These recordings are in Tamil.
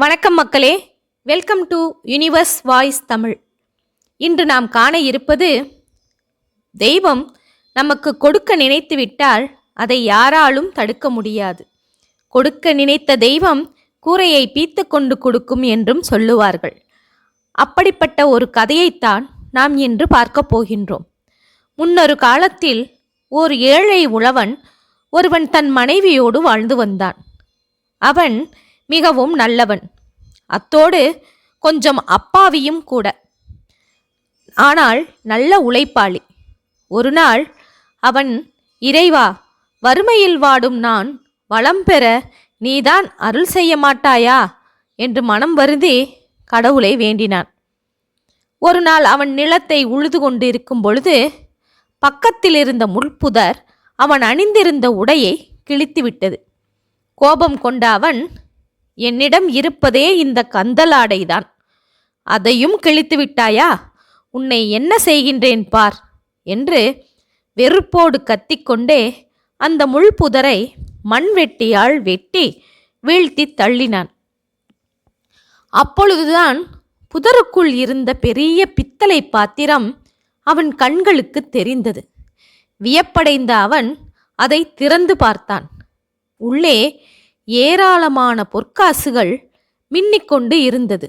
வணக்கம் மக்களே. Welcome to universe voice Tamil இன்று நாம் காண இருப்பது தெய்வம் நமக்கு கொடுக்க நினைத்து விட்டால் அதை யாராலும் தடுக்க முடியாது. கொடுக்க நினைத்த தெய்வம் கூரையை பீத்து கொண்டு கொடுக்கும் என்றும் சொல்லுவார்கள். அப்படிப்பட்ட ஒரு கதையைத்தான் நாம் இன்று பார்க்கப் போகின்றோம். முன்னொரு காலத்தில் ஓர் ஏழை உழவன் ஒருவன் தன் மனைவியோடு வாழ்ந்து வந்தான். அவன் மிகவும் நல்லவன். அத்தோடு கொஞ்சம் அப்பாவியும் கூட. ஆனால் நல்ல உழைப்பாளி. ஒரு நாள் அவன் இறைவா வறுமையில் வாடும் நான் வளம் பெற நீதான் அருள் செய்ய மாட்டாயா? என்று மனம் வருந்தி கடவுளை வேண்டினான். ஒரு நாள் அவன் நிலத்தை உழுது கொண்டிருக்கும் பொழுது பக்கத்தில் இருந்த முள்புதர் அவன் அணிந்திருந்த உடையை கிழித்துவிட்டது. கோபம் கொண்ட அவன் என்னிடம் இருப்பதே இந்த கந்தலாடைதான். அதையும் கிழித்து விட்டாயா உன்னை என்ன செய்கின்றேன் பார்? என்று வெறுப்போடு கத்திக்கொண்டே அந்த முள்புதரை மண்வெட்டியால் வெட்டி வீழ்த்தி தள்ளினான். அப்பொழுதுதான் புதருக்குள் இருந்த பெரிய பித்தளை பாத்திரம் அவன் கண்களுக்கு தெரிந்தது. வியப்படைந்த அவன் அதை திறந்து பார்த்தான். உள்ளே ஏராளமான பொற்காசுகள் மின்னிக்கொண்டு இருந்தது.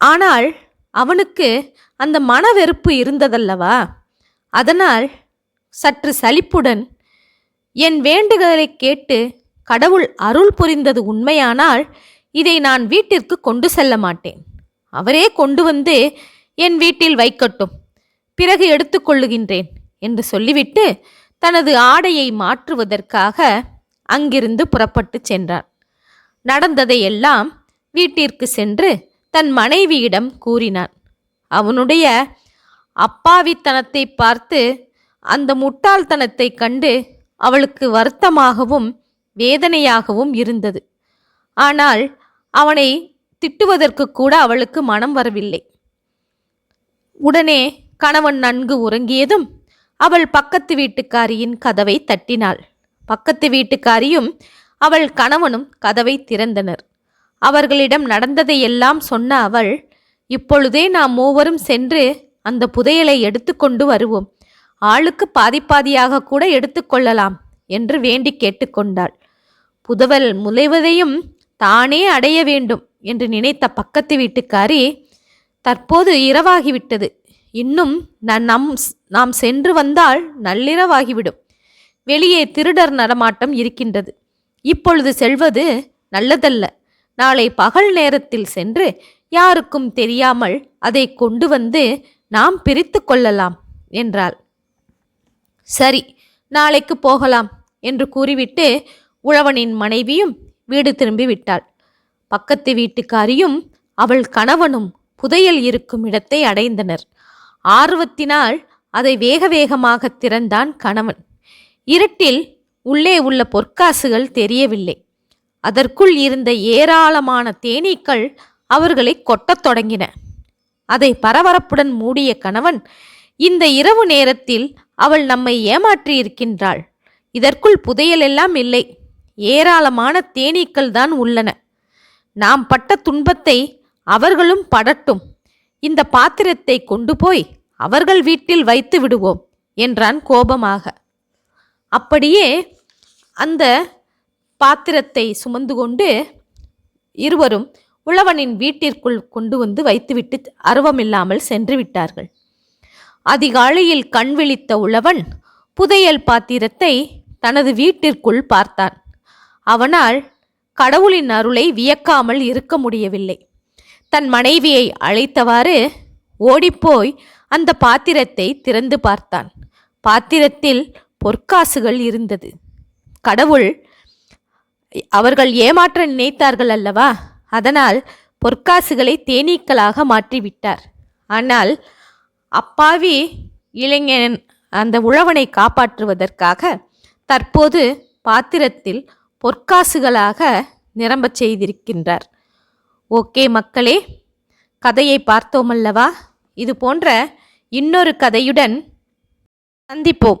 ஆனால் அவனுக்கு அந்த மனவெறுப்பு இருந்ததல்லவா? அதனால் சற்று சலிப்புடன் என் வேண்டுதலை கேட்டு கடவுள் அருள் புரிந்தது உண்மையானால் இதை நான் வீட்டிற்கு கொண்டு செல்ல மாட்டேன். அவரே கொண்டு வந்து என் வீட்டில் வைக்கட்டும். பிறகு எடுத்துக்கொள்ளுகின்றேன் என்று சொல்லிவிட்டு தனது ஆடையை மாற்றுவதற்காக அங்கிருந்து புறப்பட்டு சென்றான். நடந்ததை எல்லாம் வீட்டிற்கு சென்று தன் மனைவியிடம் கூறினான். அவனுடைய அப்பாவித்தனத்தை பார்த்து அந்த முட்டாள்தனத்தை கண்டு அவளுக்கு வருத்தமாகவும் வேதனையாகவும் இருந்தது. ஆனால் அவனை திட்டுவதற்கு கூட அவளுக்கு மனம் வரவில்லை. உடனே கணவன் நன்கு உறங்கியதும் அவள் பக்கத்து வீட்டுக்காரியின் கதவை தட்டினாள். பக்கத்து வீட்டுக்காரியும் அவள் கணவனும் கதவை திறந்தனர். அவர்களிடம் நடந்ததையெல்லாம் சொன்ன அவள் இப்பொழுதே நாம் மூவரும் சென்று அந்த புதையலை எடுத்துக்கொண்டு வருவோம். ஆளுக்கு பாதிப்பாதியாக கூட எடுத்துக்கொள்ளலாம் என்று வேண்டி கேட்டுக்கொண்டாள் புதவல் முளைவதையும் தானே அடைய வேண்டும் என்று நினைத்த பக்கத்து வீட்டுக்காரி தற்போது இரவாகிவிட்டது. இன்னும் நான் நம் நாம் சென்று வந்தால் நள்ளிரவாகிவிடும். வெளியே திருடர் நடமாட்டம் இருக்கின்றது. இப்பொழுது செல்வது நல்லதல்ல. நாளை பகல் நேரத்தில் சென்று யாருக்கும் தெரியாமல் அதை கொண்டு வந்து நாம் பிரித்து கொள்ளலாம் என்றாள். சரி நாளைக்கு போகலாம் என்று கூறிவிட்டு உழவனின் மனைவியும் வீடு திரும்பி விட்டாள். பக்கத்து வீட்டுக்காரியும் அவள் கணவனும் புதையல் இருக்கும் இடத்தை அடைந்தனர். ஆர்வத்தினால் அதை வேக வேகமாக திறந்தான் கணவன். இருட்டில் உள்ளே உள்ள பொற்காசுகள் தெரியவில்லை. அதற்குள் இருந்த ஏராளமான தேனீக்கள் அவர்களை கொட்டத் தொடங்கின. அதை பரபரப்புடன் மூடிய கணவன் இந்த இரவு நேரத்தில் அவள் நம்மை ஏமாற்றியிருக்கின்றாள். இதற்குள் புதையல் எல்லாம் இல்லை. ஏராளமான தேனீக்கள் தான் உள்ளன. நாம் பட்ட துன்பத்தை அவர்களும் படட்டும். இந்த பாத்திரத்தை கொண்டு போய் அவர்கள் வீட்டில் வைத்து விடுவோம் என்றான் கோபமாக. அப்படியே அந்த பாத்திரத்தை சுமந்து கொண்டு இருவரும் உழவனின் வீட்டிற்குள் கொண்டு வந்து வைத்துவிட்டு அருவமில்லாமல் சென்று விட்டார்கள். அதிகாலையில் கண் விழித்த உழவன் புதையல் பாத்திரத்தை தனது வீட்டிற்குள் பார்த்தான். அவனால் கடவுளின் அருளை வியக்காமல் இருக்க முடியவில்லை. தன் மனைவியை அழைத்தவாறு ஓடிப்போய் அந்த பாத்திரத்தை திறந்து பார்த்தான். பாத்திரத்தில் பொற்காசுகள் இருந்தது. கடவுள் அவர்கள் ஏமாற்ற நினைத்தார்கள் அல்லவா? அதனால் பொற்காசுகளை தேனீக்களாக மாற்றிவிட்டார். ஆனால் அப்பாவி இளைஞன் அந்த உழவனை காப்பாற்றுவதற்காக தற்போது பாத்திரத்தில் பொற்காசுகளாக நிரம்பச் செய்திருக்கின்றார். ஓகே மக்களே கதையை பார்த்தோமல்லவா இது போன்ற இன்னொரு கதையுடன் சந்திப்போம்.